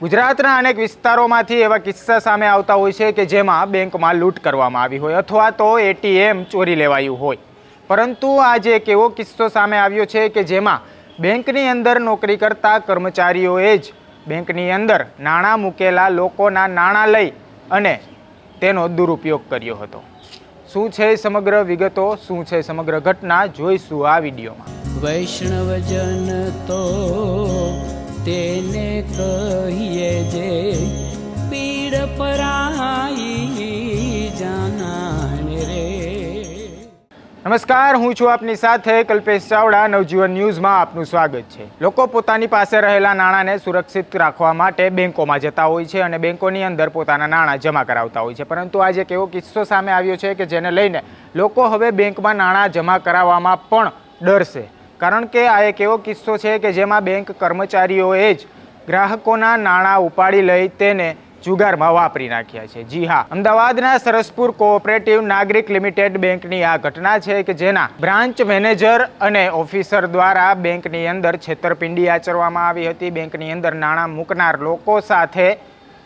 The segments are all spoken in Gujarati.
ગુજરાતના અનેક વિસ્તારોમાંથી એવા કિસ્સા સામે આવતા હોય છે કે જેમાં બેંકમાં લૂંટ કરવામાં આવી હોય અથવા તો એટીએમ ચોરી લેવાયું હોય. પરંતુ આજે એક એવો કિસ્સો સામે આવ્યો છે કે જેમાં બેંકની અંદર નોકરી કરતા કર્મચારીઓએ જ બેંકની અંદર નાણાં મૂકેલા લોકોના નાણાં લઈ અને તેનો દુરુપયોગ કર્યો હતો. શું છે સમગ્ર વિગતો? શું છે સમગ્ર ઘટના? જોઈશું આ વિડીયોમાં. વૈષ્ણવજન જે પીડ પરાઈ જાનાને રે નમસ્કાર હું છું આપની સાથે કલ્પેશ ચાવડા નવજીવન ન્યૂઝમાં આપનું સ્વાગત છે લોકો પોતાની પાસે રહેલા નાણાંને સુરક્ષિત રાખવા માટે બેંકોમાં જતા હોય છે અને બેંકોની અંદર પોતાના નાણાં જમા કરાવતા હોય છે પરંતુ આજે એક એવો કિસ્સો સામે આવ્યો છે કે જેને લઈને લોકો હવે બેંકમાં નાણાં જમા કરાવવામાં પણ ડરશે. કારણ કે આ એક એવો કિસ્સો છે કે જેમાં બેંક કર્મચારીઓએ જ ગ્રાહકોના નાણાં ઉપાડી લઈ તેને જુગારમાં વાપરી નાખ્યા છે. જી હા, અમદાવાદના સરસપુર કોઓપરેટિવ નાગરિક લિમિટેડ બેંકની આ ઘટના છે કે જેના બ્રાન્ચ મેનેજર અને ઓફિસર દ્વારા બેંકની અંદર છેતરપિંડી આચરવામાં આવી હતી. બેંકની અંદર નાણાં મૂકનાર લોકો સાથે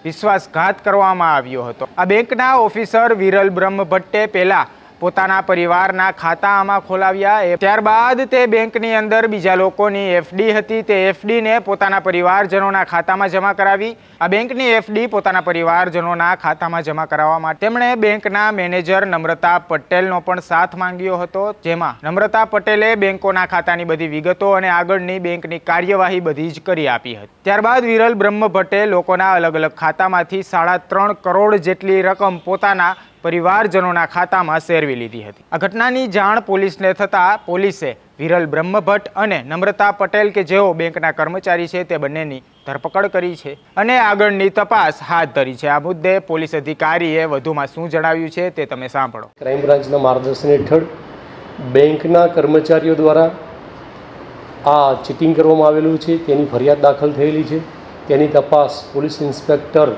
વિશ્વાસઘાત કરવામાં આવ્યો હતો. આ બેંકના ઓફિસર વિરલ બ્રહ્મ ભટ્ટે પહેલા પોતાના પરિવારના ખાતા આમાં ખોલાવ્યા એ ત્યારબાદ તે બેંકની અંદર બીજા લોકોની એફડી હતી. તે એફડીને પોતાના પરિવારજનોના ખાતામાં જમા કરાવી. આ બેંકની એફડી પોતાના પરિવારજનોના ખાતામાં જમા કરાવવા માટે તેમણે બેંકના મેનેજર નમ્રતા પટેલનો પણ સાથ માંગ્યો હતો. જેમાં નમ્રતા પટેલે બેંકોના ખાતાની બધી વિગતો અને આગળની બેંકની કાર્યવાહી બધી જ કરી આપી હતી. ત્યારબાદ વિરલ બ્રહ્મ ભટ્ટે લોકોના અલગ અલગ ખાતામાંથી સાડા ત્રણ કરોડ જેટલી રકમ પોતાના પરિવારજનોના ખાતામાં શેરવી લીધી હતી. આ ઘટનાની જાણ પોલીસને થતાં પોલીસે વિરલ બ્રહ્મભટ્ટ અને નમ્રતા પટેલ કે જેઓ બેંકના કર્મચારી છે તે બંનેની ધરપકડ કરી છે અને આગળની તપાસ હાથ ધરી છે. આ મુદ્દે પોલીસ અધિકારીએ વધુમાં શું જણાવ્યું છે તે તમે સાંભળો. ક્રાઇમ બ્રાન્ચના માર્ગદર્શન હેઠળ બેંકના કર્મચારીઓ દ્વારા આ ચીટિંગ કરવામાં આવેલું છે. તેની ફરિયાદ દાખલ થયેલી છે. તેની તપાસ પોલીસ ઇન્સ્પેક્ટર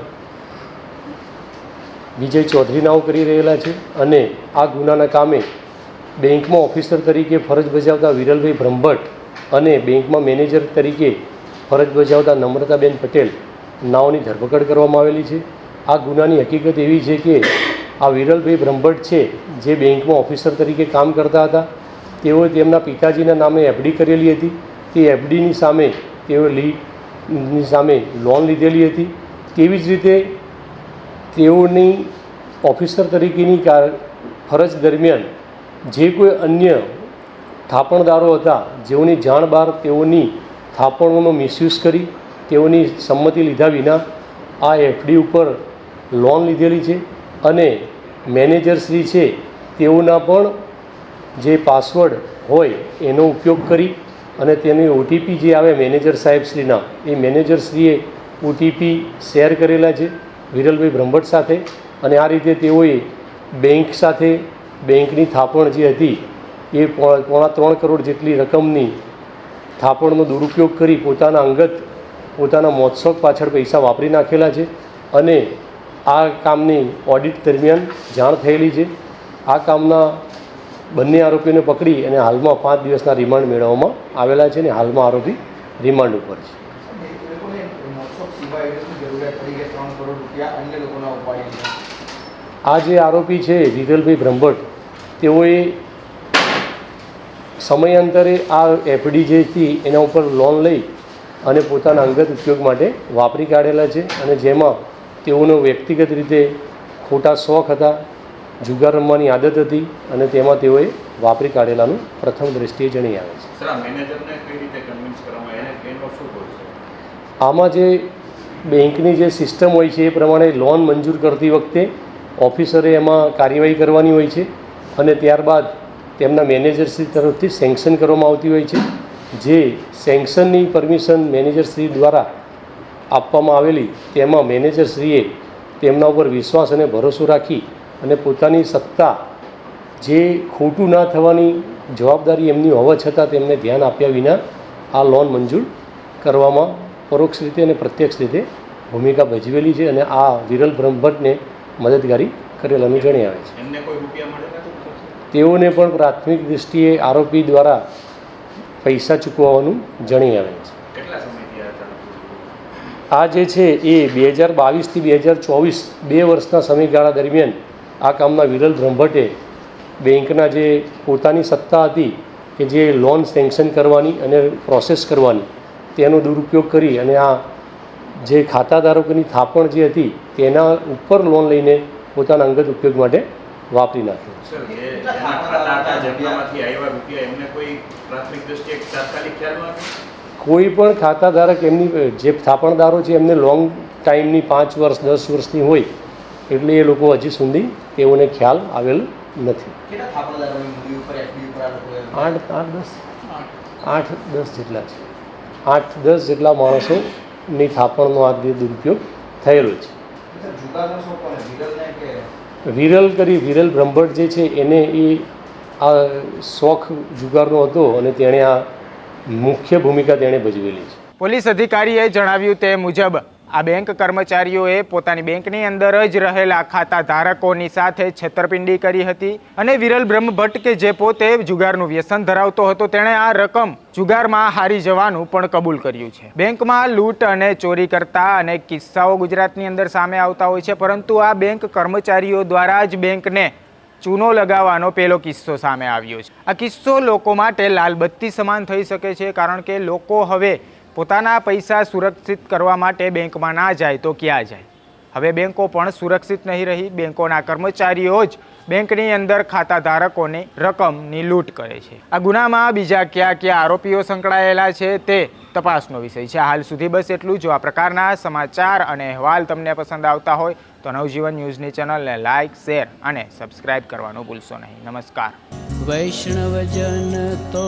વિજય ચૌધરી નાઓ કરી રહેલા છે અને આ ગુનાના કામે બેંકમાં ઓફિસર તરીકે ફરજ બજાવતા વિરલભાઈ બ્રહ્મભટ્ટ અને બેંકમાં મેનેજર તરીકે ફરજ બજાવતા નમ્રતાબેન પટેલ નાઓની ધરપકડ કરવામાં આવેલી છે. આ ગુનાની હકીકત એવી છે કે આ વિરલભાઈ બ્રહ્મભટ્ટ છે જે બેંકમાં ઓફિસર તરીકે કામ કરતા હતા. તેઓએ તેમના પિતાજીના નામે એફડી કરેલી હતી. તે એફડીની સામે તેઓ લીની સામે લોન લીધેલી હતી. તેવી જ રીતે તેઓની ઓફિસર તરીકેની કાર ફરજ દરમિયાન જે કોઈ અન્ય થાપણદારો હતા, જેઓની જાણ બહાર તેઓની થાપણોનો મિસયુઝ કરી, તેઓની સંમતિ લીધા વિના આ એફડી ઉપર લોન લીધેલી છે અને મેનેજરશ્રી છે તેઓના પણ જે પાસવર્ડ હોય એનો ઉપયોગ કરી અને તેની ઓટીપી જે આવે મેનેજર સાહેબશ્રીના, એ મેનેજરશ્રીએ ઓટીપી શેર કરેલા છે. વિરલભાઈ બ્રહ્મભટ્ટ સાથે અને આ રીતે તેઓએ બેંક સાથે, બેંકની થાપણ જે હતી, એ પોણા ત્રણ કરોડ જેટલી રકમની થાપણનો દુરુપયોગ કરી પોતાના અંગત, પોતાના મોત્સવ પાછળ પૈસા વાપરી નાખેલા છે અને આ કામની ઓડિટ દરમિયાન જાણ થયેલી છે. આ કામના બંને આરોપીઓને પકડી અને હાલમાં પાંચ દિવસના રિમાન્ડ મેળવવામાં આવેલા છે અને હાલમાં આરોપી રિમાન્ડ ઉપર છે લોકોને મોત્સવ સિવાય શું જરૂરિયાત ત્રણ કરોડ રૂપિયા અન્ય લોકોના ઉપાડી આ જે આરોપી છે જીતલભાઈ બ્રહ્મભટ્ટ તેઓએ સમયાંતરે આ એફડી જે હતી એના ઉપર લોન લઈ અને પોતાના અંગત ઉપયોગ માટે વાપરી કાઢેલા છે અને જેમાં તેઓનો વ્યક્તિગત રીતે ખોટા શોખ હતા જુગાર રમવાની આદત હતી અને તેમાં તેઓએ વાપરી કાઢેલાનું પ્રથમ દ્રષ્ટિએ જણી આવે છે. સર આ મેનેજરને કઈ રીતે કન્વિન્સ કરવામાં એને એનો શું ગોલ છે? આમાં જે બેંકની જે સિસ્ટમ હોય છે એ પ્રમાણે લોન મંજૂર કરતી વખતે ઓફિસરે એમાં કાર્યવાહી કરવાની હોય છે અને ત્યારબાદ તેમના મેનેજરશ્રી તરફથી સેન્કશન કરવામાં આવતી હોય છે. જે સેન્કશનની પરમિશન મેનેજરશ્રી દ્વારા આપવામાં આવેલી તેમાં મેનેજરશ્રીએ તેમના ઉપર વિશ્વાસ અને ભરોસો રાખી અને પોતાની સત્તા જે ખોટું ના થવાની જવાબદારી એમની હોવા છતાં તેમને ધ્યાન આપ્યા વિના આ લોન મંજૂર કરવામાં પરોક્ષ રીતે અને પ્રત્યક્ષ રીતે ભૂમિકા ભજવેલી છે અને આ વિરલ બ્રહ્મભટ્ટને મદદગારી કરેલાનું જણાવે આવે છે? તેઓને પણ પ્રાથમિક દૃષ્ટિએ આરોપી દ્વારા પૈસા ચૂકવવાનું જણી આવે છે. આ આ જે છે એ બે હજાર બાવીસથી બે હજાર ચોવીસ બે વર્ષના સમયગાળા દરમિયાન આ કામના વિરલ બ્રહ્મભટ્ટે બેંકના જે પોતાની સત્તા હતી કે જે લોન સેન્કશન કરવાની અને પ્રોસેસ કરવાની તેનો દુરુપયોગ કરી અને આ જે ખાતાધારકોની થાપણ જે હતી તેના ઉપર લોન લઈને પોતાના અંગત ઉપયોગ માટે વાપરી નાખ્યો. કોઈ પણ ખાતાધારક એમની જે થાપણદારો છે એમને લોંગ ટાઈમની પાંચ વર્ષ દસ વર્ષની હોય એટલે એ લોકો હજી સુધી તેઓને ખ્યાલ આવેલ નથી. આઠ આઠ દસ. આઠ દસ જેટલા છે. આઠ, દસ જેટલા માણસોની થાપણનો આ દુરુપયોગ થયેલો છે. વિરલ કરી વિરલ બ્રહ્મભટ્ટ જે છે, એને એ આ શોખ જુગારનો હતો અને તેણે આ મુખ્ય ભૂમિકા તેણે ભજવેલી છે. પોલીસ અધિકારીએ જણાવ્યું તે મુજબ આ બેંક કર્મચારીઓએ પોતાની બેંકની અંદર જ રહેલા ખાતા ધારકોની સાથે છેતરપિંડી કરી હતી અને વિરલ બ્રહ્મભટ્ટ કે જે પોતે જુગારનું વ્યસન ધરાવતો હતો, તેણે આ રકમ જુગારમાં હારી જવાનું પણ કબૂલ કર્યું છે. બેંકમાં લૂંટ અને ચોરી કરતા અનેક કિસ્સાઓ ગુજરાતની અંદર સામે આવતા હોય છે, પરંતુ આ બેંક કર્મચારીઓ દ્વારા જ બેંકને ચૂનો લગાવવાનો પહેલો કિસ્સો સામે આવ્યો છે. આ કિસ્સો લોકો માટે લાલબત્તી સમાન થઈ શકે છે, કારણ કે લોકો હવે પોતાના પૈસા સુરક્ષિત કરવા માટે બેંકમાં ના જાય તો ક્યાં જાય? હવે બેંકો પણ સુરક્ષિત નહીં રહી, બેંકોના કર્મચારીઓ જ બેંકની અંદર ખાતા ધારકોને રકમની લૂંટ કરે છે. આ ગુનામાં બીજા કયા કયા આરોપીઓ સંકળાયેલા છે તે તપાસનો વિષય છે. હાલ સુધી બસ એટલું જો. આ પ્રકારના સમાચાર અને અહેવાલ તમને પસંદ આવતા હોય તો નવજીવન ન્યૂઝની ચેનલને લાઇક શેર અને સબસ્ક્રાઇબ કરવાનું ભૂલશો નહીં. નમસ્કાર. વૈષ્ણવજન તો